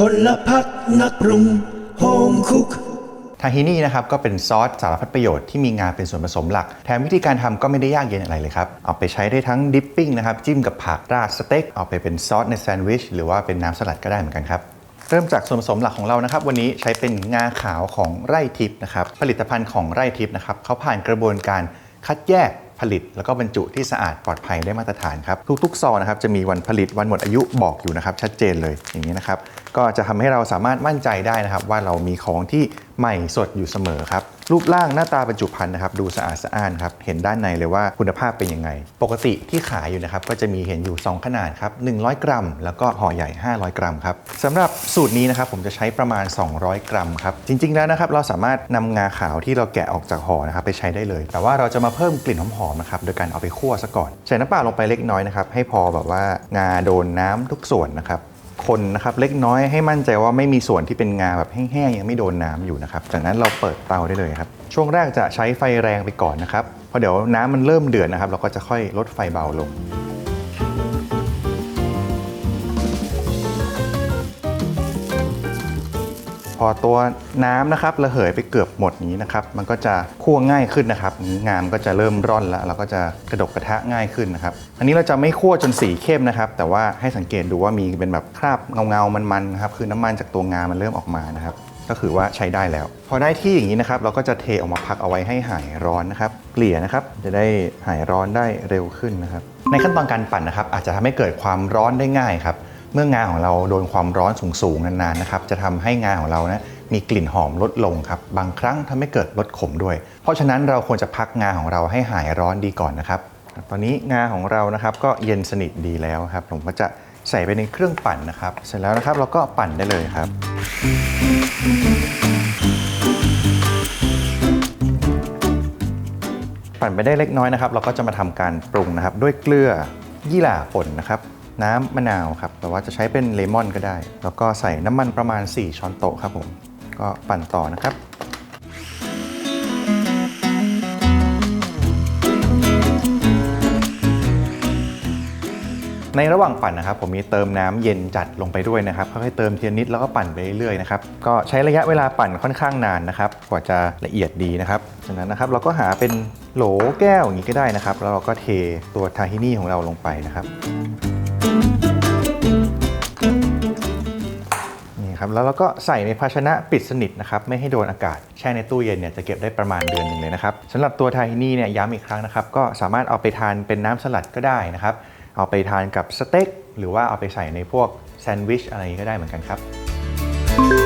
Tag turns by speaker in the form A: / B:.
A: พลพักนักปรุงโฮมคุก
B: ทาฮินี่นะครับก็เป็นซอสสารพัดประโยชน์ที่มีงาเป็นส่วนผสมหลัก แถมวิธีการทำก็ไม่ได้ยากเย็นอะไรเลยครับ เอาไปใช้ได้ทั้งดิปปิ้งนะครับ จิ้มกับผักราดสเต็ก เอาไปเป็นซอสในแซนด์วิช หรือว่าเป็นน้ำสลัดก็ได้เหมือนกันครับเริ่มจากส่วนผสมหลักของเรานะครับ วันนี้ใช้เป็นงาขาวของไร่ทิพย์นะครับผลิตภัณฑ์ของไร่ทิพย์นะครับเขาผ่านกระบวนการคัดแยก ผลิต แล้วก็บรรจุที่สะอาดปลอดภัยได้มาตรฐานครับทุกๆซองนะครับจะมีวันผลิตวันหมดอายุบอกอยู่นะครับชัดเจนเลยอย่างนี้นะครับก็จะทำให้เราสามารถมั่นใจได้นะครับว่าเรามีของที่ ใหม่สดอยู่เสมอครับ รูปร่างหน้าตาบรรจุภัณฑ์นะครับ ดูสะอาดสะอ้านครับ เห็นด้านในเลยว่าคุณภาพเป็นยังไง ปกติที่ขายอยู่นะครับ ก็จะมีเห็นอยู่ 2 ขนาดครับ 100 กรัม แล้วก็ห่อใหญ่ 500 กรัมครับสำหรับสูตรนี้นะครับผมจะใช้ประมาณ 200 กรัมครับ จริง ๆ แล้วนะครับเราสามารถนำงาขาวที่เราแกะออกจากห่อนะครับไปใช้ได้เลย แต่ว่าเราจะมาเพิ่มกลิ่นหอมๆนะครับโดยการเอาไปคั่วซะก่อน ใส่น้ำเปล่าลงไปเล็กน้อยนะครับให้พอแบบว่างาโดนน้ำทุกส่วนนะครับ คนนะครับเล็กน้อยให้มั่นใจว่าไม่มีส่วนที่เป็นงาแบบแห้งๆยังไม่โดนน้ำอยู่นะครับจากนั้นเราเปิดเตาได้เลยครับช่วงแรกจะใช้ไฟแรงไปก่อนนะครับเพราะเดี๋ยวน้ำมันเริ่มเดือดนะครับ เราก็จะค่อยลดไฟเบาลง พอตัวน้ำนะครับระเหยไปเกือบหมดนี้นะครับ มันก็จะคั่วง่ายขึ้นนะครับนี้งามก็จะเริ่มร่อนแล้วเราก็จะกระดกกระทะง่ายขึ้นนะครับ อันนี้เราจะไม่คั่วจนสีเข้มนะครับ แต่ว่าให้สังเกตดูว่ามีเป็นแบบคราบเงาๆมันๆนะครับคือน้ำมันจากตัวงามันเริ่มออกมานะครับ ก็คือว่าใช้ได้แล้ว พอได้ที่อย่างนี้นะครับ เราก็จะเทออกมาพักเอาไว้ให้หายร้อนนะครับ เกลี่ยนะครับจะได้หายร้อนได้เร็วขึ้นนะครับ ในขั้นตอนการปั่นนะครับ อาจจะทำให้เกิดความร้อนได้ง่ายครับ เมื่องาของเราโดนความร้อนสูงๆนานๆนะครับจะทำให้งาของเรานะมีกลิ่นหอมลดลงครับบางครั้งทำให้เกิดลดขมด้วย เพราะฉะนั้นเราควรจะพักงาของเราให้หายร้อนดีก่อนนะครับ ตอนนี้งาของเรานะครับก็เย็นสนิทดีแล้วครับ ผมก็จะใส่ไปในเครื่องปั่นนะครับ เสร็จแล้วนะครับเราก็ปั่นได้เลยครับ ปั่นไปได้เล็กน้อยนะครับ เราก็จะมาทำการปรุงนะครับ ด้วยเกลือยี่หร่าป่นนะครับ น้ำมะนาวครับแต่ว่าจะใช้เป็นเลมอนก็ได้ แล้วก็ใส่น้ำมันประมาณ 4 ช้อนโต๊ะครับผมก็ปั่นต่อนะครับในระหว่างปั่นนะครับผมมีเติมน้ำเย็นจัดลงไปด้วยนะครับค่อยๆเติมเทีละนิดแล้วก็ปั่นไปเรื่อยๆนะครับก็ใช้ระยะเวลาปั่นค่อนข้างนานนะครับกว่าจะละเอียดดีนะครับจากนั้นนะครับเราก็หาเป็นโหลแก้วอย่างนี้ก็ได้นะครับ แล้วเราก็เทตัวทาฮินี่ของเราลงไปนะครับ นี่ครับแล้วเราก็ใส่ในภาชนะปิดสนิทนะครับไม่ให้โดนอากาศแช่ในตู้เย็นเนี่ยจะเก็บได้ประมาณเดือนหนึ่งเลยนะครับสำหรับตัวทาฮินี่เนี่ยย้ำอีกครั้งนะครับก็สามารถเอาไปทานเป็นน้ำสลัดก็ได้นะครับเอาไปทานกับสเต็กหรือว่าเอาไปใส่ในพวกแซนด์วิชอะไรก็ได้เหมือนกันครับ